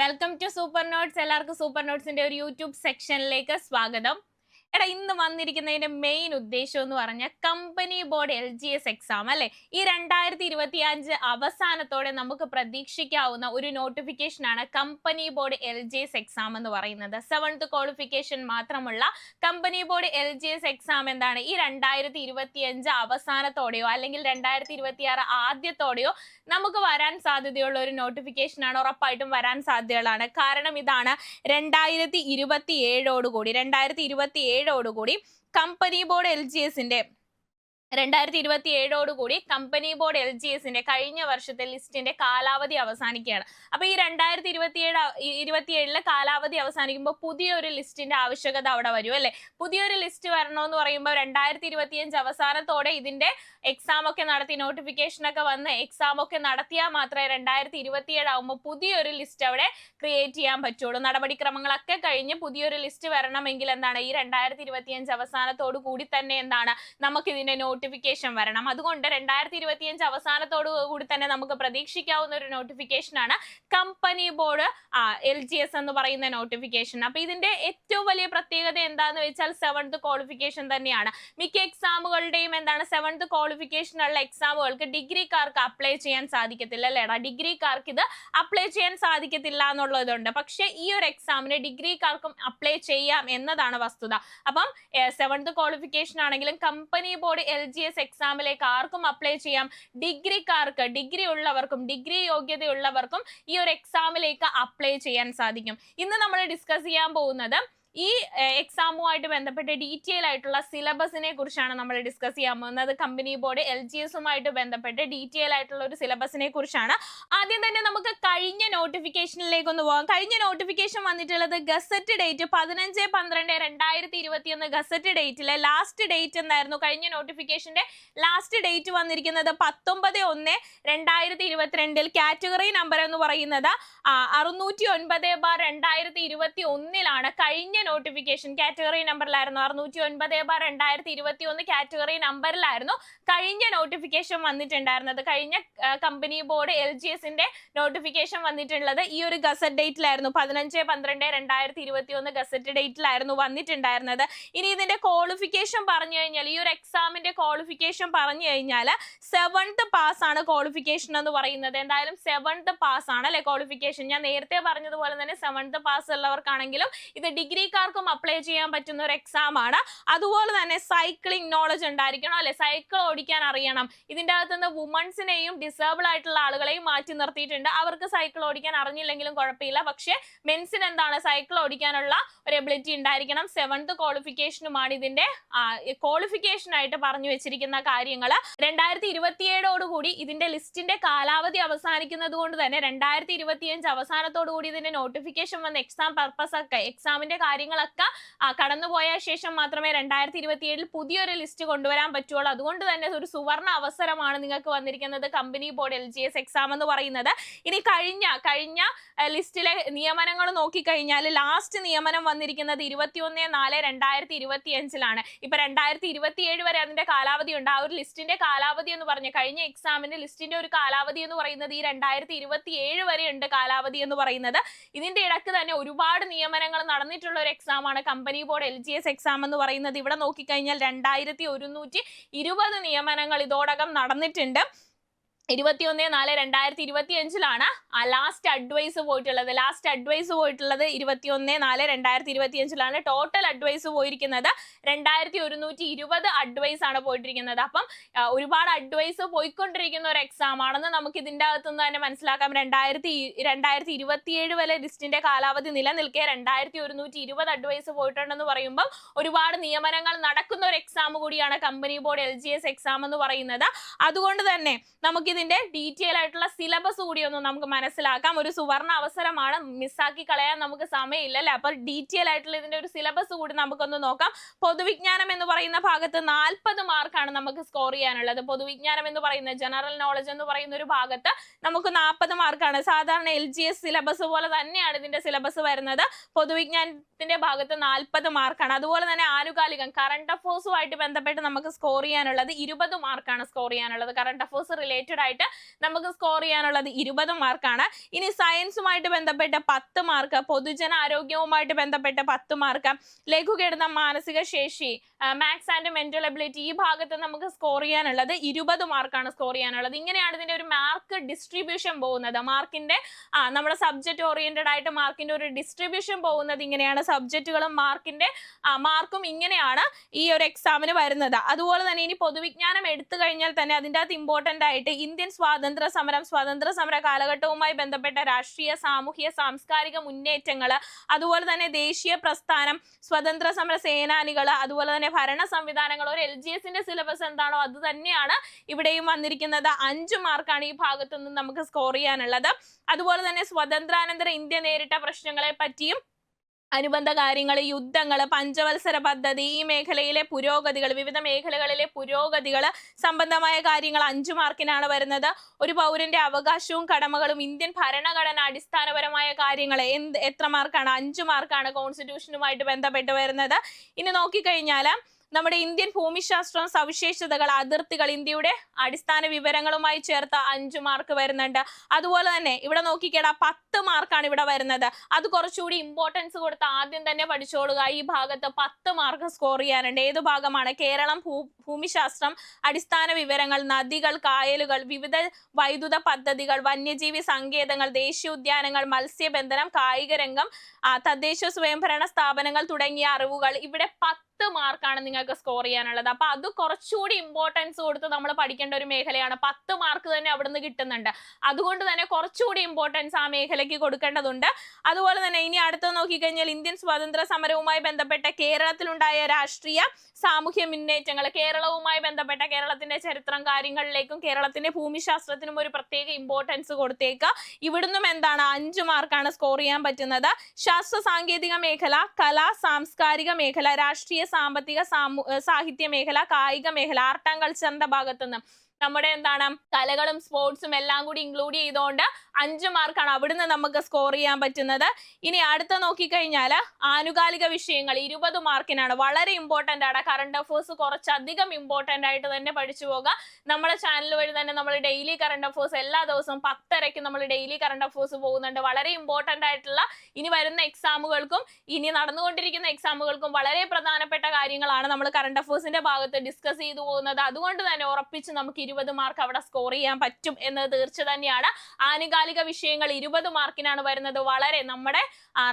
Welcome to super notes എല്ലാവർക്കും super നോട്ട്സിന്റെ ഒരു യൂട്യൂബ് സെക്ഷനിലേക്ക് സ്വാഗതം. എടാ ഇന്ന് വന്നിരിക്കുന്നതിന്റെ മെയിൻ ഉദ്ദേശം എന്ന് പറഞ്ഞാൽ company board L G S exam അല്ലെ? ഈ രണ്ടായിരത്തി ഇരുപത്തി അഞ്ച് അവസാനത്തോടെ നമുക്ക് പ്രതീക്ഷിക്കാവുന്ന ഒരു നോട്ടിഫിക്കേഷൻ ആണ് company board L G S exam എന്ന് പറയുന്നത്. സെവൻത് ക്വാളിഫിക്കേഷൻ മാത്രമുള്ള company board L G S exam എന്താണ്? ഈ രണ്ടായിരത്തി ഇരുപത്തി അഞ്ച് അവസാനത്തോടെയോ അല്ലെങ്കിൽ രണ്ടായിരത്തി ഇരുപത്തി ആറ് ആദ്യത്തോടെയോ നമുക്ക് വരാൻ സാധ്യതയുള്ള ഒരു നോട്ടിഫിക്കേഷൻ ആണ് ഉറപ്പായിട്ടും വരാൻ സാധ്യതകളാണ്. കാരണം ഇതാണ് രണ്ടായിരത്തി ഇരുപത്തി ഏഴോടുകൂടി രണ്ടായിരത്തി ഇരുപത്തി ഏഴോടുകൂടി കമ്പനി ബോർഡ് എൽ ജി എസിന്റെ രണ്ടായിരത്തി ഇരുപത്തി ഏഴോടുകൂടി കമ്പനി ബോർഡ് എൽ ജി എസിന്റെ കഴിഞ്ഞ വർഷത്തെ ലിസ്റ്റിന്റെ കാലാവധി അവസാനിക്കുകയാണ്. അപ്പൊ ഈ രണ്ടായിരത്തി ഇരുപത്തി ഏഴ് ഇരുപത്തി ഏഴിലെ കാലാവധി അവസാനിക്കുമ്പോൾ പുതിയൊരു ലിസ്റ്റിന്റെ ആവശ്യകത അവിടെ വരും അല്ലെ? പുതിയൊരു ലിസ്റ്റ് വരണമെന്ന് പറയുമ്പോൾ രണ്ടായിരത്തി ഇരുപത്തിയഞ്ച് അവസാനത്തോടെ ഇതിന്റെ എക്സാം ഒക്കെ നടത്തി നോട്ടിഫിക്കേഷൻ ഒക്കെ വന്ന് എക്സാം ഒക്കെ നടത്തിയാൽ മാത്രമേ രണ്ടായിരത്തി ഇരുപത്തി ഏഴാകുമ്പോൾ പുതിയൊരു ലിസ്റ്റ് അവിടെ ക്രിയേറ്റ് ചെയ്യാൻ പറ്റുള്ളൂ. നടപടിക്രമങ്ങളൊക്കെ കഴിഞ്ഞ് പുതിയൊരു ലിസ്റ്റ് വരണമെങ്കിൽ എന്താണ്? ഈ രണ്ടായിരത്തി ഇരുപത്തിയഞ്ച് അവസാനത്തോടു കൂടി തന്നെ എന്താണ്? നമുക്ക് ഇതിന്റെ നോട്ടിഫിക്കേഷൻ വരണം. അതുകൊണ്ട് രണ്ടായിരത്തി ഇരുപത്തിയഞ്ച് അവസാനത്തോടു കൂടി തന്നെ നമുക്ക് പ്രതീക്ഷിക്കാവുന്ന ഒരു നോട്ടിഫിക്കേഷൻ ആണ് company board L G S എന്ന് പറയുന്ന നോട്ടിഫിക്കേഷൻ അപ്പൊ ഇതിന്റെ ഏറ്റവും വലിയ പ്രത്യേകത എന്താന്ന് വെച്ചാൽ സെവൻത് ക്വാളിഫിക്കേഷൻ തന്നെയാണ്. മിക്ക എക്സാമുകളുടെയും എന്താണ് സെവൻത് ക്വാളിഫിക്കേഷനുള്ള എക്സാമുകൾക്ക് ഡിഗ്രിക്കാർക്ക് അപ്ലൈ ചെയ്യാൻ സാധിക്കത്തില്ല അല്ലേടാ ഡിഗ്രിക്കാർക്ക് ഇത് അപ്ലൈ ചെയ്യാൻ സാധിക്കത്തില്ല എന്നുള്ളതുണ്ട്. പക്ഷെ ഈ ഒരു എക്സാമിന് ഡിഗ്രിക്കാർക്കും അപ്ലൈ ചെയ്യാം എന്നതാണ് വസ്തുത. അപ്പം സെവൻത് ക്വാളിഫിക്കേഷൻ ആണെങ്കിലും company board L G S എക്സാമിലേക്ക് ആർക്കും അപ്ലൈ ചെയ്യാം. ഡിഗ്രിക്കാർക്ക് ഡിഗ്രി ഉള്ളവർക്കും ഡിഗ്രി യോഗ്യതയുള്ളവർക്കും ഈ ഒരു എക്സാമിലേക്ക് അപ്ലൈ ചെയ്യാൻ സാധിക്കും. ഇന്ന് നമ്മൾ ഡിസ്കസ് ചെയ്യാൻ പോകുന്നത് ഈ എക്സാമുമായിട്ട് ബന്ധപ്പെട്ട് ഡീറ്റെയിൽ ആയിട്ടുള്ള സിലബസിനെ കുറിച്ചാണ് നമ്മൾ ഡിസ്കസ് ചെയ്യാൻ പോകുന്നത്. കമ്പനി ബോർഡ് എൽ ജി എസുമായിട്ട് ബന്ധപ്പെട്ട് ഡീറ്റെയിൽ ആയിട്ടുള്ള ഒരു സിലബസിനെ കുറിച്ചാണ്. ആദ്യം തന്നെ നമുക്ക് കഴിഞ്ഞ നോട്ടിഫിക്കേഷനിലേക്ക് ഒന്ന് പോകാം. കഴിഞ്ഞ നോട്ടിഫിക്കേഷൻ വന്നിട്ടുള്ളത് ഗസറ്റ് ഡേറ്റ് പതിനഞ്ച് പന്ത്രണ്ട് രണ്ടായിരത്തി ഇരുപത്തിയൊന്ന് ഗസറ്റ് ഡേറ്റിലെ ലാസ്റ്റ് ഡേറ്റ് എന്തായിരുന്നു കഴിഞ്ഞ നോട്ടിഫിക്കേഷന്റെ ലാസ്റ്റ് ഡേറ്റ് വന്നിരിക്കുന്നത് പത്തൊമ്പത് ഒന്ന് രണ്ടായിരത്തി ഇരുപത്തിരണ്ടിൽ കാറ്റഗറി നമ്പർ എന്ന് പറയുന്നത് അറുന്നൂറ്റി ഒൻപത് ബാർ രണ്ടായിരത്തി ഇരുപത്തി ഒന്നിലാണ് കഴിഞ്ഞ നോട്ടിഫിക്കേഷൻ കാറ്റഗറി നമ്പറിലായിരുന്നു അറുന്നൂറ്റി ഒൻപത് ബാർ രണ്ടായിരത്തി ഇരുപത്തി ഒന്ന് കാറ്റഗറി നമ്പറിലായിരുന്നു കഴിഞ്ഞ നോട്ടിഫിക്കേഷൻ വന്നിട്ടുണ്ടായിരുന്നത്. കഴിഞ്ഞ കമ്പനി ബോർഡ് എൽ ജി എസിന്റെ നോട്ടിഫിക്കേഷൻ വന്നിട്ടുള്ളത് ഈ ഒരു ഗസറ്റ് ഡേറ്റിലായിരുന്നു പതിനഞ്ച് പന്ത്രണ്ട് രണ്ടായിരത്തി ഇരുപത്തി ഒന്ന് ഗസറ്റ് ഡേറ്റിലായിരുന്നു വന്നിട്ടുണ്ടായിരുന്നത്. ഇനി ഇതിന്റെ ക്വാളിഫിക്കേഷൻ പറഞ്ഞു കഴിഞ്ഞാൽ ഈ ഒരു എക്സാമിന്റെ ക്വാളിഫിക്കേഷൻ പറഞ്ഞു കഴിഞ്ഞാൽ സെവൻത് പാസ് ആണ് ക്വാളിഫിക്കേഷൻ എന്ന് പറയുന്നത്. എന്തായാലും സെവൻത് പാസ് ആണ് അല്ലെ ക്വാളിഫിക്കേഷൻ ഞാൻ നേരത്തെ പറഞ്ഞതുപോലെ തന്നെ സെവൻത് പാസ് ഉള്ളവർക്കാണെങ്കിലും ഇത് ഡിഗ്രിക്കാർക്കും അപ്ലൈ ചെയ്യാൻ പറ്റുന്ന ഒരു എക്സാം ആണ്. അതുപോലെ തന്നെ സൈക്ലിംഗ് നോളജ് ഉണ്ടായിരിക്കണം അല്ലെ? സൈക്കിൾ ഓടിക്കാൻ അറിയണം. ഇതിന്റെ അകത്ത് നിന്ന് വുമൺസിനെയും ഡിസേബിൾ ആയിട്ടുള്ള ആളുകളെയും മാറ്റി നിർത്തിയിട്ടുണ്ട്. അവർക്ക് സൈക്കിൾ ഓടിക്കാൻ അറിഞ്ഞില്ലെങ്കിലും കുഴപ്പമില്ല. പക്ഷേ മെൻസിന് എന്താണ് സൈക്കിൾ ഓടിക്കാനുള്ള ഒരു എബിലിറ്റി ഉണ്ടായിരിക്കണം. സെവൻത് ക്വാളിഫിക്കേഷനുമാണ് ഇതിന്റെ ക്വാളിഫിക്കേഷൻ ആയിട്ട് പറഞ്ഞു വെച്ചിരിക്കുന്ന കാര്യങ്ങൾ രണ്ടായിരത്തി ഇരുപത്തിയേഴോടുകൂടി ഇതിന്റെ ലിസ്റ്റിന്റെ കാലാവധി അവസാനിക്കുന്നത് കൊണ്ട് തന്നെ രണ്ടായിരത്തി ഇരുപത്തിയഞ്ച് അവസാനത്തോടു കൂടി ഇതിന്റെ നോട്ടിഫിക്കേഷൻ വന്ന എക്സാം പർപ്പസ് ഒക്കെ എക്സാമിന്റെ കാര്യങ്ങളൊക്കെ കടന്നുപോയ ശേഷം മാത്രമേ രണ്ടായിരത്തി ഇരുപത്തിയേഴിൽ പുതിയൊരു ലിസ്റ്റ് കൊണ്ടുവരാൻ പറ്റുള്ളൂ അതുകൊണ്ട് തന്നെ ഒരു സുവർണ അവസരമാണ് നിങ്ങൾക്ക് വന്നിരിക്കുന്നത് company board L G S exam എന്ന് പറയുന്നത്. ഇനി കഴിഞ്ഞ കഴിഞ്ഞ ലിസ്റ്റിലെ നിയമനങ്ങൾ നോക്കിക്കഴിഞ്ഞാൽ ലാസ്റ്റ് നിയമനം വന്നിരിക്കുന്നത് ഇരുപത്തിയൊന്ന് നാല് രണ്ടായിരത്തി ഇരുപത്തി അഞ്ചിലാണ് ഇപ്പൊ രണ്ടായിരത്തി ഇരുപത്തി ഏഴ് വരെ അതിന്റെ കാലാവധി ഉണ്ട്. ആ ഒരു ലിസ്റ്റിന്റെ കാലാവധി എന്ന് പറഞ്ഞ കഴിഞ്ഞ എക്സാമിന്റെ ലിസ്റ്റിന്റെ ഒരു കാലാവധി എന്ന് പറയുന്നത് ഈ രണ്ടായിരത്തി ഇരുപത്തി ഏഴ് വരെ ഉണ്ട് കാലാവധി എന്ന് പറയുന്നത്. ഇതിന്റെ ഇടയ്ക്ക് തന്നെ ഒരുപാട് നിയമനങ്ങൾ നടന്നിട്ടുള്ള ഒരു എക്സാം ആണ്. Company board L G S exam എന്ന് പറയുന്നത് ഇവിടെ നോക്കിക്കഴിഞ്ഞാൽ രണ്ടായിരത്തി ഒരുന്നൂറ്റി ഇരുപത് നിയമനങ്ങൾ ഇതോടകം നടന്നിട്ടുണ്ട്. ഇരുപത്തിയൊന്ന് നാല് രണ്ടായിരത്തി ഇരുപത്തി അഞ്ചിലാണ് ആ ലാസ്റ്റ് അഡ്വൈസ് പോയിട്ടുള്ളത്. ലാസ്റ്റ് അഡ്വൈസ് പോയിട്ടുള്ളത് ഇരുപത്തിയൊന്ന് നാല് രണ്ടായിരത്തി ഇരുപത്തി അഞ്ചിലാണ് ടോട്ടൽ അഡ്വൈസ് പോയിരിക്കുന്നത് രണ്ടായിരത്തി ഒരുന്നൂറ്റി ഇരുപത് അഡ്വൈസ് ആണ് പോയിട്ടിരിക്കുന്നത്. അപ്പം ഒരുപാട് അഡ്വൈസ് പോയിക്കൊണ്ടിരിക്കുന്ന ഒരു എക്സാം ആണെന്ന് നമുക്ക് ഇതിന്റെ അകത്തുനിന്ന് തന്നെ മനസ്സിലാക്കാം. രണ്ടായിരത്തി രണ്ടായിരത്തി ഇരുപത്തിയേഴ് വരെ ലിസ്റ്റിന്റെ കാലാവധി നിലനിൽക്കെ രണ്ടായിരത്തി ഒരുന്നൂറ്റി ഇരുപത് അഡ്വൈസ് പോയിട്ടുണ്ടെന്ന് പറയുമ്പോൾ ഒരുപാട് നിയമനങ്ങൾ നടക്കുന്ന ഒരു എക്സാം കൂടിയാണ് company board L G S exam എന്ന് പറയുന്നത്. അതുകൊണ്ട് തന്നെ നമുക്കിത് ഇതിന്റെ ഡീറ്റെയിൽ ആയിട്ടുള്ള സിലബസ് കൂടി ഒന്ന് നമുക്ക് മനസ്സിലാക്കാം. ഒരു സുവർണ അവസരമാണ്. മിസ്സാക്കി കളയാൻ നമുക്ക് സമയമില്ല അല്ലെ? അപ്പൊ ഡീറ്റെയിൽ ആയിട്ടുള്ള ഇതിന്റെ ഒരു സിലബസ് കൂടി നമുക്കൊന്ന് നോക്കാം. പൊതുവിജ്ഞാനം എന്ന് പറയുന്ന ഭാഗത്ത് നാൽപ്പത് മാർക്കാണ് നമുക്ക് സ്കോർ ചെയ്യാനുള്ളത്. പൊതുവിജ്ഞാനം എന്ന് പറയുന്ന ജനറൽ നോളജ് എന്ന് പറയുന്ന ഒരു ഭാഗത്ത് നമുക്ക് നാൽപ്പത് മാർക്കാണ്. സാധാരണ എൽ ജി എസ് സിലബസ് പോലെ തന്നെയാണ് ഇതിന്റെ സിലബസ് വരുന്നത്. പൊതുവിജ്ഞാനത്തിന്റെ ഭാഗത്ത് നാൽപ്പത് മാർക്കാണ്. അതുപോലെ തന്നെ ആനുകാലികം കറണ്ട് അഫേഴ്സുമായിട്ട് ബന്ധപ്പെട്ട് നമുക്ക് സ്കോർ ചെയ്യാനുള്ളത് ഇരുപത് മാർക്കാണ് സ്കോർ ചെയ്യാനുള്ളത്. കറണ്ട് അഫേഴ്സ് റിലേറ്റഡ് ആയിട്ട് നമുക്ക് സ്കോർ ചെയ്യാനുള്ളത് ഇരുപത് മാർക്കാണ് ഇനി സയൻസുമായിട്ട് ബന്ധപ്പെട്ട പത്ത് മാർക്ക് പൊതുജന ആരോഗ്യവുമായിട്ട് ബന്ധപ്പെട്ട പത്ത് മാർക്ക് ലഘുകെടുന്ന മാനസിക ശേഷി മാത്സ് ആൻഡ് മെന്റൽ എബിലിറ്റി ഈ ഭാഗത്ത് നമുക്ക് സ്കോർ ചെയ്യാനുള്ളത് ഇരുപത് മാർക്കാണ് സ്കോർ ചെയ്യാനുള്ളത്. ഇങ്ങനെയാണ് ഇതിന്റെ ഒരു മാർക്ക് ഡിസ്ട്രിബ്യൂഷൻ പോകുന്നത്. മാർക്കിന്റെ ആ നമ്മുടെ സബ്ജക്ട് ഓറിയന്റഡ് ആയിട്ട് മാർക്കിന്റെ ഒരു ഡിസ്ട്രിബ്യൂഷൻ പോകുന്നത് ഇങ്ങനെയാണ്. സബ്ജക്റ്റുകളും മാർക്കിന്റെ മാർക്കും ഇങ്ങനെയാണ് ഈ ഒരു എക്സാമിന് വരുന്നത്. അതുപോലെ തന്നെ ഇനി പൊതുവിജ്ഞാനം എടുത്തു കഴിഞ്ഞാൽ തന്നെ അതിന്റെ അകത്ത് ഇമ്പോർട്ടന്റ് ആയിട്ട് ഇന്ത്യൻ സ്വാതന്ത്ര്യ സമരം സ്വാതന്ത്ര്യ സമര കാലഘട്ടവുമായി ബന്ധപ്പെട്ട രാഷ്ട്രീയ സാമൂഹിക സാംസ്കാരിക മുന്നേറ്റങ്ങൾ അതുപോലെ തന്നെ ദേശീയ പ്രസ്ഥാനം സ്വതന്ത്ര സമര സേനാനികൾ അതുപോലെ തന്നെ ഭരണ സംവിധാനങ്ങൾ ഒരു എൽ ജി എസിന്റെ സിലബസ് എന്താണോ അത് തന്നെയാണ് ഇവിടെയും വന്നിരിക്കുന്നത്. അഞ്ച് മാർക്കാണ് ഈ ഭാഗത്തു നിന്ന് നമുക്ക് സ്കോർ ചെയ്യാനുള്ളത്. അതുപോലെ തന്നെ സ്വതന്ത്രാനന്തര ഇന്ത്യ നേരിട്ട പ്രശ്നങ്ങളെ പറ്റിയും അനുബന്ധ കാര്യങ്ങൾ യുദ്ധങ്ങൾ പഞ്ചവത്സര പദ്ധതി ഈ മേഖലയിലെ പുരോഗതികൾ വിവിധ മേഖലകളിലെ പുരോഗതികൾ സംബന്ധമായ കാര്യങ്ങൾ അഞ്ചു മാർക്കിനാണ് വരുന്നത്. ഒരു പൗരന്റെ അവകാശവും കടമകളും ഇന്ത്യൻ ഭരണഘടന അടിസ്ഥാനപരമായ കാര്യങ്ങൾ എന്ത് എത്ര മാർക്കാണ്? അഞ്ചു മാർക്കാണ് കോൺസ്റ്റിറ്റ്യൂഷനുമായിട്ട് ബന്ധപ്പെട്ട് വരുന്നത്. ഇനി നോക്കിക്കഴിഞ്ഞാൽ നമ്മുടെ ഇന്ത്യൻ ഭൂമിശാസ്ത്രം സവിശേഷതകൾ അതിർത്തികൾ ഇന്ത്യയുടെ അടിസ്ഥാന വിവരങ്ങളുമായി ചേർത്ത അഞ്ച് മാർക്ക് വരുന്നുണ്ട്. അതുപോലെ തന്നെ ഇവിടെ നോക്കിക്കേടാ പത്ത് മാർക്കാണ് ഇവിടെ വരുന്നത്. അത് കുറച്ചുകൂടി ഇമ്പോർട്ടൻസ് കൊടുത്ത് ആദ്യം തന്നെ പഠിച്ചോളുക. ഈ ഭാഗത്ത് പത്ത് മാർക്ക് സ്കോർ ചെയ്യാനുണ്ട്. ഏത് ഭാഗമാണ്? കേരളം ഭൂമിശാസ്ത്രം അടിസ്ഥാന വിവരങ്ങൾ നദികൾ കായലുകൾ വിവിധ വൈദ്യുത പദ്ധതികൾ വന്യജീവി സങ്കേതങ്ങൾ ദേശീയോദ്യാനങ്ങൾ മത്സ്യബന്ധനം കായിക രംഗം തദ്ദേശ സ്വയംഭരണ സ്ഥാപനങ്ങൾ തുടങ്ങിയ അറിവുകൾ. ഇവിടെ പത്ത് മാർക്കാണ് നിങ്ങൾക്ക് സ്കോർ ചെയ്യാനുള്ളത്. അപ്പൊ അത് കുറച്ചുകൂടി ഇമ്പോർട്ടൻസ് കൊടുത്ത് നമ്മൾ പഠിക്കേണ്ട ഒരു മേഖലയാണ്. പത്ത് മാർക്ക് തന്നെ അവിടുന്ന് കിട്ടുന്നുണ്ട്. അതുകൊണ്ട് തന്നെ കുറച്ചുകൂടി ഇമ്പോർട്ടൻസ് ആ മേഖലയ്ക്ക് കൊടുക്കേണ്ടതുണ്ട്. അതുപോലെ തന്നെ ഇനി അടുത്ത് നോക്കിക്കഴിഞ്ഞാൽ ഇന്ത്യൻ സ്വാതന്ത്ര്യ സമരവുമായി ബന്ധപ്പെട്ട കേരളത്തിലുണ്ടായ രാഷ്ട്രീയ സാമൂഹ്യ മുന്നേറ്റങ്ങൾ കേരളവുമായി ബന്ധപ്പെട്ട കേരളത്തിന്റെ ചരിത്രം കാര്യങ്ങളിലേക്കും കേരളത്തിന്റെ ഭൂമിശാസ്ത്രത്തിനും ഒരു പ്രത്യേക ഇമ്പോർട്ടൻസ് കൊടുത്തേക്ക്. ഇവിടുന്നും എന്താണ്? അഞ്ച് മാർക്കാണ് സ്കോർ ചെയ്യാൻ പറ്റുന്നത്. ശാസ്ത്ര സാങ്കേതിക മേഖല കലാ സാംസ്കാരിക മേഖല രാഷ്ട്രീയ സാമ്പത്തിക സാമൂ ഏർ സാഹിത്യ മേഖല കായിക മേഖല ആർട്ട് ആൻഡ് കൾച്ചറിന്റെ ഭാഗത്തുനിന്ന്. നമ്മുടെ എന്താണ് കലകളും സ്പോർട്സും എല്ലാം കൂടി ഇൻക്ലൂഡ് ചെയ്തുകൊണ്ട് അഞ്ച് മാർക്കാണ് അവിടുന്ന് നമുക്ക് സ്കോർ ചെയ്യാൻ പറ്റുന്നത്. ഇനി അടുത്ത നോക്കിക്കഴിഞ്ഞാൽ ആനുകാലിക വിഷയങ്ങൾ ഇരുപത് മാർക്കിനാണ്. വളരെ ഇമ്പോർട്ടന്റ് ആണ്. കറണ്ട് അഫേഴ്സ് കുറച്ചധികം ഇമ്പോർട്ടന്റ് ആയിട്ട് തന്നെ പഠിച്ചു പോകുക നമ്മുടെ ചാനൽ വഴി തന്നെ നമ്മൾ ഡെയിലി കറണ്ട് അഫേഴ്സ് എല്ലാ ദിവസവും പത്തരയ്ക്ക് നമ്മൾ ഡെയിലി കറണ്ട് അഫേഴ്സ് പോകുന്നുണ്ട്. വളരെ ഇമ്പോർട്ടന്റ് ആയിട്ടുള്ള ഇനി വരുന്ന എക്സാമുകൾക്കും ഇനി നടന്നുകൊണ്ടിരിക്കുന്ന എക്സാമുകൾക്കും വളരെ പ്രധാനപ്പെട്ട കാര്യങ്ങളാണ് നമ്മൾ കറണ്ട് അഫേഴ്സിന്റെ ഭാഗത്ത് ഡിസ്കസ് ചെയ്തു പോകുന്നത്. അതുകൊണ്ട് തന്നെ ഉറപ്പിച്ച് നമുക്ക് ഇരുപത് മാർക്ക് അവിടെ സ്കോർ ചെയ്യാൻ പറ്റും എന്നത് തീർച്ച തന്നെയാണ്. ആനുകാലിക വിഷയങ്ങൾ ഇരുപത് മാർക്കിനാണ് വരുന്നത്. വളരെ നമ്മുടെ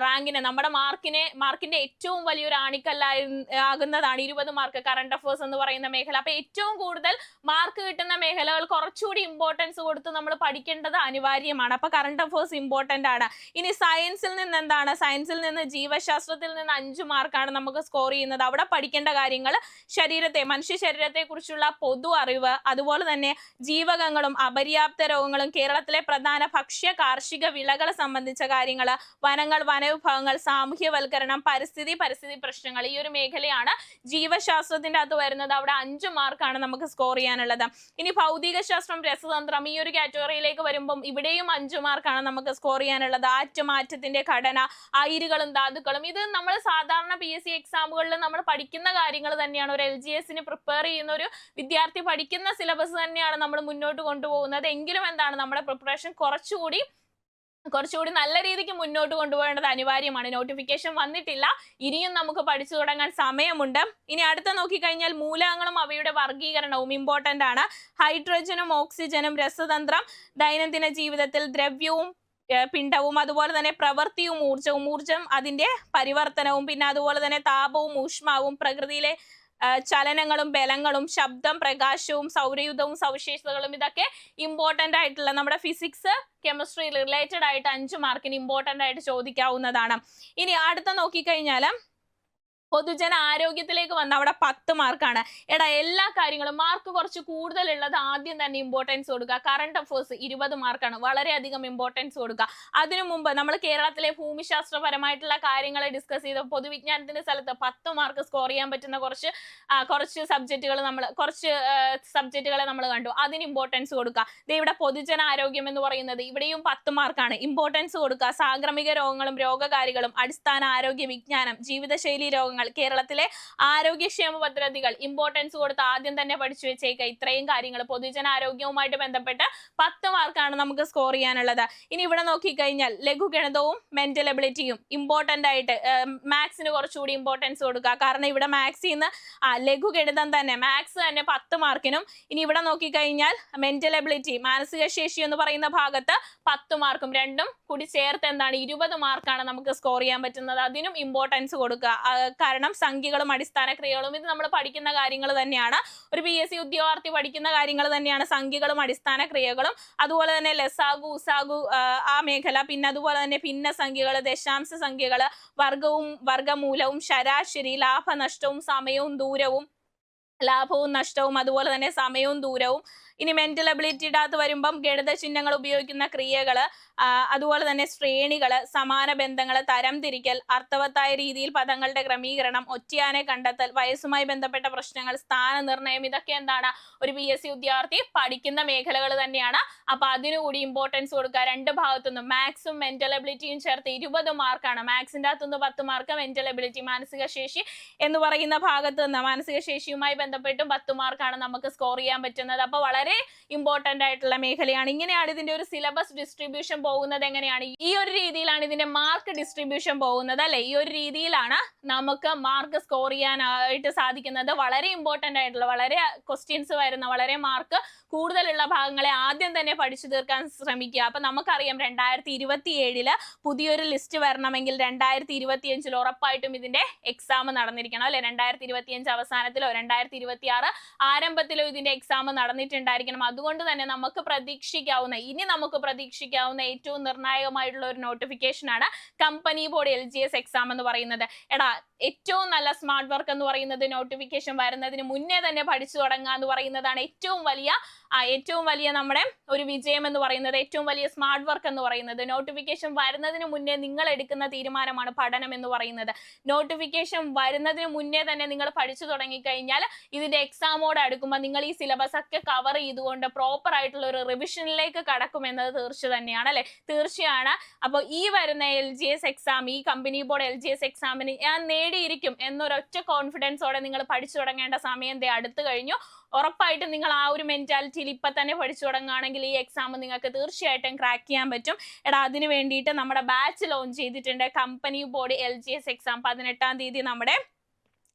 റാങ്കിനെ നമ്മുടെ മാർക്കിനെ മാർക്കിന്റെ ഏറ്റവും വലിയൊരു ആണിക്കല്ലായി ആകുന്നതാണ് ഇരുപത് മാർക്ക് കറണ്ട് അഫേഴ്സ് എന്ന് പറയുന്ന മേഖല. അപ്പൊ ഏറ്റവും കൂടുതൽ മാർക്ക് കിട്ടുന്ന മേഖലകൾ കുറച്ചുകൂടി ഇമ്പോർട്ടൻസ് കൊടുത്ത് നമ്മൾ പഠിക്കേണ്ടത് അനിവാര്യമാണ്. അപ്പൊ കറണ്ട് അഫേഴ്സ് ഇമ്പോർട്ടന്റ് ആണ്. ഇനി സയൻസിൽ നിന്ന് എന്താണ്? സയൻസിൽ നിന്ന് ജീവശാസ്ത്രത്തിൽ നിന്ന് അഞ്ച് മാർക്കാണ് നമുക്ക് സ്കോർ ചെയ്യുന്നത്. അവിടെ പഠിക്കേണ്ട കാര്യങ്ങൾ ശരീരത്തെ മനുഷ്യ ശരീരത്തെ കുറിച്ചുള്ള പൊതു അറിവ് അതുപോലെ തന്നെ ജീവകങ്ങളും അപര്യാപ്ത രോഗങ്ങളും കേരളത്തിലെ പ്രധാന ഭക്ഷ്യ കാർഷിക വിളകളെ സംബന്ധിച്ച കാര്യങ്ങൾ വനങ്ങൾ വനവിഭവങ്ങൾ സാമൂഹ്യവൽക്കരണം പരിസ്ഥിതി പരിസ്ഥിതി പ്രശ്നങ്ങൾ ഈ ഒരു മേഖലയാണ് ജീവശാസ്ത്രത്തിന്റെ അകത്ത് വരുന്നത്. അവിടെ അഞ്ച് മാർക്കാണ് നമുക്ക് സ്കോർ ചെയ്യാനുള്ളത്. ഇനി ഭൗതിക ശാസ്ത്രം രസതന്ത്രം ഈ ഒരു കാറ്റഗറിയിലേക്ക് വരുമ്പം ഇവിടെയും അഞ്ച് മാർക്കാണ് നമുക്ക് സ്കോർ ചെയ്യാനുള്ളത്. ആറ്റുമാറ്റത്തിന്റെ ഘടന അയിരുകളും ധാതുക്കളും. ഇത് നമ്മൾ സാധാരണ പി എസ് സി എക്സാമുകളിൽ നമ്മൾ പഠിക്കുന്ന കാര്യങ്ങൾ തന്നെയാണ്. ഒരു എൽ ജി എസിന് പ്രിപ്പയർ ചെയ്യുന്ന ഒരു വിദ്യാർത്ഥി പഠിക്കുന്ന സിലബസ് തന്നെയാണ് നമ്മൾ മുന്നോട്ട് കൊണ്ടുപോകുന്നത്. എങ്കിലും എന്താണ് നമ്മുടെ പ്രിപ്പറേഷൻ കുറച്ചുകൂടി കുറച്ചുകൂടി നല്ല രീതിക്ക് മുന്നോട്ട് കൊണ്ടുപോകേണ്ടത് അനിവാര്യമാണ്. നോട്ടിഫിക്കേഷൻ വന്നിട്ടില്ല. ഇനിയും നമുക്ക് പഠിച്ചു തുടങ്ങാൻ സമയമുണ്ട്. ഇനി അടുത്ത നോക്കിക്കഴിഞ്ഞാൽ മൂലകങ്ങളും അവയുടെ വർഗീകരണവും ഇമ്പോർട്ടന്റ് ആണ്. ഹൈഡ്രജനും ഓക്സിജനും രസതന്ത്രം ദൈനംദിന ജീവിതത്തിൽ ദ്രവ്യവും പിണ്ടവും അതുപോലെ തന്നെ പ്രവൃത്തിയും ഊർജവും ഊർജം അതിന്റെ പരിവർത്തനവും പിന്നെ അതുപോലെ തന്നെ താപവും ഊഷ്മാവും പ്രകൃതിയിലെ ചലനങ്ങളും ബലങ്ങളും ശബ്ദം പ്രകാശവും സൗരയുധവും സവിശേഷതകളും ഇതൊക്കെ ഇമ്പോർട്ടന്റ് ആയിട്ടുള്ള നമ്മുടെ ഫിസിക്സ് കെമിസ്ട്രി റിലേറ്റഡ് ആയിട്ട് അഞ്ച് മാർക്കിന് ഇമ്പോർട്ടന്റ് ആയിട്ട് ചോദിക്കാവുന്നതാണ്. ഇനി അടുത്ത നോക്കിക്കഴിഞ്ഞാൽ പൊതുജന ആരോഗ്യത്തിലേക്ക് വന്ന അവിടെ പത്ത് മാർക്കാണ് എടാ എല്ലാ കാര്യങ്ങളും മാർക്ക് കുറച്ച് കൂടുതലുള്ളത് ആദ്യം തന്നെ ഇമ്പോർട്ടൻസ് കൊടുക്കുക. കറണ്ട് അഫേഴ്സ് ഇരുപത് മാർക്കാണ് വളരെയധികം ഇമ്പോർട്ടൻസ് കൊടുക്കുക. അതിനു മുമ്പ് നമ്മൾ കേരളത്തിലെ ഭൂമിശാസ്ത്രപരമായിട്ടുള്ള കാര്യങ്ങൾ ഡിസ്കസ് ചെയ്ത പൊതുവിജ്ഞാനത്തിന്റെ സ്ഥലത്ത് പത്ത് മാർക്ക് സ്കോർ ചെയ്യാൻ പറ്റുന്ന കുറച്ച് കുറച്ച് സബ്ജക്റ്റുകൾ നമ്മൾ കുറച്ച് സബ്ജക്റ്റുകളെ നമ്മൾ കണ്ടു. അതിന് ഇമ്പോർട്ടൻസ് കൊടുക്കുക. ദേ ഇവിടെ പൊതുജന ആരോഗ്യം എന്ന് പറയുന്നത് ഇവിടെയും പത്ത് മാർക്കാണ് ഇമ്പോർട്ടൻസ് കൊടുക്കുക. സാംക്രമിക രോഗങ്ങളും രോഗകാരികളും അടിസ്ഥാന ആരോഗ്യ വിജ്ഞാനം ജീവിതശൈലി രോഗങ്ങൾ സംഭവങ്ങൾ കേരളത്തിലെ ആരോഗ്യക്ഷേമ പദ്ധതികൾ ഇമ്പോർട്ടൻസ് കൊടുത്ത് ആദ്യം തന്നെ പഠിച്ചു വെച്ചേക്ക ഇത്രയും കാര്യങ്ങൾ. പൊതുജനാരോഗ്യവുമായിട്ട് ബന്ധപ്പെട്ട് പത്ത് മാർക്കാണ് നമുക്ക് സ്കോർ ചെയ്യാനുള്ളത്. ഇനി ഇവിടെ നോക്കിക്കഴിഞ്ഞാൽ ലഘുഗണിതവും മെന്റൽ എബിലിറ്റിയും ഇമ്പോർട്ടന്റ് ആയിട്ട് മാത്സിന് കുറച്ചുകൂടി ഇമ്പോർട്ടൻസ് കൊടുക്കുക. കാരണം ഇവിടെ മാത്സിൽ നിന്ന് ആ ലഘുഗണിതം തന്നെ മാത്സ് തന്നെ പത്ത് മാർക്കിനും. ഇനി ഇവിടെ നോക്കിക്കഴിഞ്ഞാൽ മെന്റൽ എബിലിറ്റി മാനസിക ശേഷി എന്ന് പറയുന്ന ഭാഗത്ത് പത്ത് മാർക്കും രണ്ടും കൂടി ചേർത്ത് എന്താണ് ഇരുപത് മാർക്കാണ് നമുക്ക് സ്കോർ ചെയ്യാൻ പറ്റുന്നത്. അതിനും ഇമ്പോർട്ടൻസ് കൊടുക്കുക. കാരണം സംഖ്യകളും അടിസ്ഥാന ക്രിയകളും ഇത് നമ്മൾ പഠിക്കുന്ന കാര്യങ്ങൾ തന്നെയാണ്. ഒരു പി എസ് സി ഉദ്യോഗാർത്ഥി പഠിക്കുന്ന കാര്യങ്ങൾ തന്നെയാണ്. സംഖ്യകളും അടിസ്ഥാന ക്രിയകളും. അതുപോലെ തന്നെ ലസാഗു ഉസാഗു ആ, മേഖല. പിന്നെ അതുപോലെ തന്നെ ഭിന്ന സംഖ്യകൾ ദശാംശ സംഖ്യകൾ വർഗവും വർഗമൂലവും ശരാശരി ലാഭനഷ്ടവും സമയവും ദൂരവും ലാഭവും നഷ്ടവും അതുപോലെ തന്നെ സമയവും ദൂരവും ഇനി മെന്റൽ അബിലിറ്റിയുടെ അകത്ത് വരുമ്പം ഗണിത ചിഹ്നങ്ങൾ ഉപയോഗിക്കുന്ന ക്രിയകൾ അതുപോലെ തന്നെ ശ്രേണികൾ സമാന ബന്ധങ്ങൾ തരംതിരിക്കൽ അർത്ഥവത്തായ രീതിയിൽ പദങ്ങളുടെ ക്രമീകരണം ഒറ്റയാനെ കണ്ടെത്തൽ വയസ്സുമായി ബന്ധപ്പെട്ട പ്രശ്നങ്ങൾ സ്ഥാനനിർണയം ഇതൊക്കെ എന്താണ്? ഒരു പി എസ് സി ഉദ്യോഗാർത്ഥി പഠിക്കുന്ന മേഖലകൾ തന്നെയാണ്. അപ്പൊ അതിനുകൂടി ഇമ്പോർട്ടൻസ് കൊടുക്കുക. രണ്ട് ഭാഗത്തുനിന്നും മാത്സും മെന്റൽ അബിലിറ്റിയും ചേർത്ത് ഇരുപത് മാർക്കാണ് മാത്സിന്റെ അകത്തുനിന്ന് പത്ത് മാർക്ക് മെന്റൽ അബിലിറ്റി മാനസിക ശേഷി എന്ന് പറയുന്ന ഭാഗത്ത് നിന്ന് മാനസിക ശേഷിയുമായി ബന്ധപ്പെട്ടും പത്ത് മാർക്കാണ് നമുക്ക് സ്കോർ ചെയ്യാൻ പറ്റുന്നത്. അപ്പോൾ വളരെ ഇമ്പോർട്ടന്റ് ആയിട്ടുള്ള മേഖലയാണ്. ഇങ്ങനെയാണ് ഇതിന്റെ ഒരു സിലബസ് ഡിസ്ട്രിബ്യൂഷൻ പോകുന്നത് എങ്ങനെയാണ്? ഈ ഒരു രീതിയിലാണ് ഇതിന്റെ മാർക്ക് ഡിസ്ട്രിബ്യൂഷൻ പോകുന്നത് അല്ലെ? ഈ ഒരു രീതിയിലാണ് നമുക്ക് മാർക്ക് സ്കോർ ചെയ്യാനായിട്ട് സാധിക്കുന്നത്. വളരെ ഇമ്പോർട്ടന്റ് ആയിട്ടുള്ള വളരെ ക്വസ്റ്റ്യൻസ് വരുന്ന വളരെ മാർക്ക് കൂടുതലുള്ള ഭാഗങ്ങളെ ആദ്യം തന്നെ പഠിച്ചു തീർക്കാൻ ശ്രമിക്കുക. അപ്പൊ നമുക്കറിയാം രണ്ടായിരത്തി ഇരുപത്തി ഏഴിൽ പുതിയൊരു ലിസ്റ്റ് വരണമെങ്കിൽ രണ്ടായിരത്തി ഇരുപത്തി അഞ്ചിൽ ഉറപ്പായിട്ടും ഇതിന്റെ എക്സാം നടന്നിരിക്കണം അല്ലെ? രണ്ടായിരത്തി ഇരുപത്തി അഞ്ച് അവസാനത്തിലോ രണ്ടായിരത്തി ഇരുപത്തി ആറ് ആരംഭത്തിലോ ഇതിന്റെ എക്സാം നടന്നിട്ടുണ്ടായിരിക്കണം അതുകൊണ്ട് തന്നെ നമുക്ക് പ്രതീക്ഷിക്കാവുന്ന ഇനി നമുക്ക് പ്രതീക്ഷിക്കാവുന്ന ഏറ്റവും നിർണായകമായിട്ടുള്ള ഒരു നോട്ടിഫിക്കേഷൻ ആണ് കമ്പനി ബോർഡ് എൽ എക്സാം എന്ന് പറയുന്നത്. എടാ ഏറ്റവും നല്ല സ്മാർട്ട് വർക്ക് എന്ന് പറയുന്നത് നോട്ടിഫിക്കേഷൻ വരുന്നതിന് മുന്നേ തന്നെ പഠിച്ചു തുടങ്ങുക എന്ന് പറയുന്നതാണ് ഏറ്റവും വലിയ ഏറ്റവും വലിയ നമ്മുടെ ഒരു വിജയം എന്ന് പറയുന്നത് ഏറ്റവും വലിയ സ്മാർട്ട് വർക്ക് എന്ന് പറയുന്നത്. നോട്ടിഫിക്കേഷൻ വരുന്നതിന് മുന്നേ നിങ്ങൾ എടുക്കുന്ന തീരുമാനമാണ് പഠനം എന്ന് പറയുന്നത്. നോട്ടിഫിക്കേഷൻ വരുന്നതിന് മുന്നേ തന്നെ നിങ്ങൾ പഠിച്ചു തുടങ്ങിക്കഴിഞ്ഞാൽ ഇതിന്റെ എക്സാമോട് അടുക്കുമ്പോൾ നിങ്ങൾ ഈ സിലബസ് ഒക്കെ കവർ ചെയ്തുകൊണ്ട് പ്രോപ്പർ ആയിട്ടുള്ള ഒരു റിവിഷനിലേക്ക് കടക്കുമെന്നത് തീർച്ച തന്നെയാണ് അല്ലെ? തീർച്ചയാണ്. അപ്പോൾ ഈ വരുന്ന എൽ ജി എസ് എക്സാം ഈ company board L G S എക്സാമിന് ഞാൻ നേടിയിരിക്കും എന്നൊരൊറ്റ കോൺഫിഡൻസോടെ നിങ്ങൾ പഠിച്ചു തുടങ്ങേണ്ട സമയം ദേ അടുത്തു കഴിഞ്ഞു. ഉറപ്പായിട്ടും നിങ്ങൾ ആ ഒരു മെന്റാലിറ്റിയിൽ ഇപ്പൊ തന്നെ പഠിച്ചു തുടങ്ങുകയാണെങ്കിൽ ഈ എക്സാം നിങ്ങൾക്ക് തീർച്ചയായിട്ടും ക്രാക്ക് ചെയ്യാൻ പറ്റും. എടാ അതിന് വേണ്ടിയിട്ട് നമ്മുടെ ബാച്ച് ലോഞ്ച് ചെയ്തിട്ടുണ്ട്. കമ്പനി ബോർഡ് എൽ എക്സാം പതിനെട്ടാം തീയതി നമ്മുടെ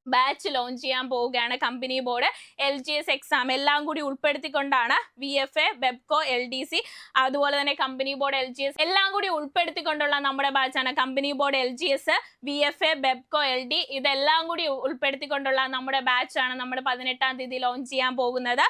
ബാച്ച് ലോഞ്ച് ചെയ്യാൻ പോവുകയാണ് company board L G S exam എല്ലാം കൂടി ഉൾപ്പെടുത്തിക്കൊണ്ടാണ് V F A Bevco L D C അതുപോലെ തന്നെ company board L G S എല്ലാം കൂടി ഉൾപ്പെടുത്തിക്കൊണ്ടുള്ള നമ്മുടെ ബാച്ചാണ് company board L G S V F A Bevco L D ഇതെല്ലാം കൂടി ഉൾപ്പെടുത്തിക്കൊണ്ടുള്ള നമ്മുടെ ബാച്ചാണ് നമ്മൾ പതിനെട്ടാം തീയതി ലോഞ്ച് ചെയ്യാൻ പോകുന്നത്.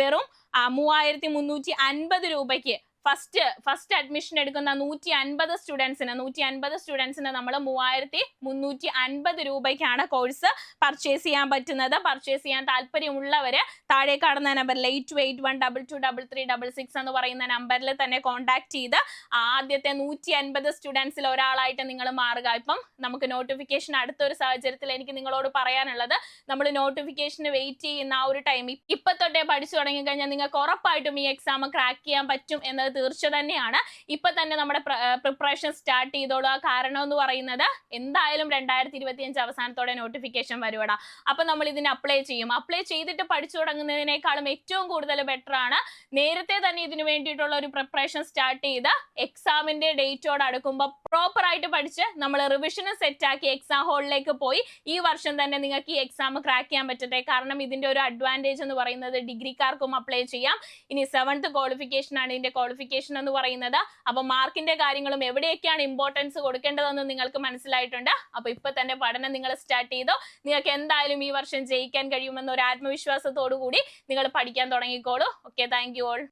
വെറും മൂവായിരത്തി മുന്നൂറ്റി അൻപത് രൂപയ്ക്ക് ഫസ്റ്റ് ഫസ്റ്റ് അഡ്മിഷൻ എടുക്കുന്ന നൂറ്റി അൻപത് സ്റ്റുഡൻസിന് നൂറ്റി അൻപത് സ്റ്റുഡൻസിന് നമ്മൾ മൂവായിരത്തി മുന്നൂറ്റി അൻപത് രൂപയ്ക്കാണ് കോഴ്സ് പർച്ചേസ് ചെയ്യാൻ പറ്റുന്നത്. പർച്ചേസ് ചെയ്യാൻ താല്പര്യമുള്ളവർ താഴെ കാണുന്ന നമ്പറിൽ eight two eight one double two double three double six എന്ന് പറയുന്ന നമ്പറിൽ തന്നെ കോൺടാക്ട് ചെയ്ത് ആദ്യത്തെ നൂറ്റി അൻപത് സ്റ്റുഡൻസിൽ ഒരാളായിട്ട് നിങ്ങൾ മാറുക. ഇപ്പം നമുക്ക് നോട്ടിഫിക്കേഷൻ അടുത്തൊരു സാഹചര്യത്തിൽ എനിക്ക് നിങ്ങളോട് പറയാനുള്ളത് നമ്മൾ നോട്ടിഫിക്കേഷന് വെയിറ്റ് ചെയ്യുന്ന ആ ഒരു ടൈം ഇപ്പൊ തൊട്ടേ പഠിച്ചു തുടങ്ങി കഴിഞ്ഞാൽ നിങ്ങൾക്ക് ഉറപ്പായിട്ടും ഈ എക്സാം ക്രാക്ക് ചെയ്യാൻ പറ്റും എന്നത് തീർച്ച തന്നെയാണ്. ഇപ്പൊ തന്നെ നമ്മുടെ പ്രിപ്പറേഷൻ സ്റ്റാർട്ട് ചെയ്തോളുക കാരണം എന്ന് പറയുന്നത് എന്തായാലും രണ്ടായിരത്തി ഇരുപത്തി അഞ്ച് അവസാനത്തോടെ നോട്ടിഫിക്കേഷൻ വരുവടാ. അപ്പൊ നമ്മൾ ഇതിന് അപ്ലൈ ചെയ്യും. അപ്ലൈ ചെയ്തിട്ട് പഠിച്ചു തുടങ്ങുന്നതിനേക്കാളും ഏറ്റവും കൂടുതൽ ബെറ്റർ ആണ്. നേരത്തെ തന്നെ ഇതിന് വേണ്ടിയിട്ടുള്ള ഒരു പ്രിപ്പറേഷൻ സ്റ്റാർട്ട് ചെയ്ത് എക്സാമിന്റെ ഡേറ്റോട് അടുക്കുമ്പോൾ പ്രോപ്പർ ആയിട്ട് പഠിച്ച് നമ്മൾ റിവിഷന് സെറ്റ് ആക്കി എക്സാം ഹോളിലേക്ക് പോയി ഈ വർഷം തന്നെ നിങ്ങൾക്ക് ഈ എക്സാം ക്രാക്ക് ചെയ്യാൻ പറ്റട്ടെ. കാരണം ഇതിന്റെ ഒരു അഡ്വാന്റേജ് എന്ന് പറയുന്നത് ഡിഗ്രിക്കാർക്കും അപ്ലൈ ചെയ്യാം. ഇനി സെവൻത്ത് ക്വാളിഫിക്കേഷൻ ആണ് ഇതിന്റെ ക്വാളിഫിക്കേഷൻ എന്ന് പറയുന്നത്. അപ്പൊ മാർക്കിന്റെ കാര്യങ്ങളും എവിടെയൊക്കെയാണ് ഇമ്പോർട്ടൻസ് കൊടുക്കേണ്ടതെന്ന് നിങ്ങൾക്ക് മനസ്സിലായിട്ടുണ്ട്. അപ്പൊ ഇപ്പൊ തന്നെ പഠനം നിങ്ങൾ സ്റ്റാർട്ട് ചെയ്തോ. നിങ്ങൾക്ക് എന്തായാലും ഈ വർഷം ജയിക്കാൻ കഴിയുമെന്ന ഒരു ആത്മവിശ്വാസത്തോടു കൂടി നിങ്ങൾ പഠിക്കാൻ തുടങ്ങിക്കോളൂ. Okay thank you all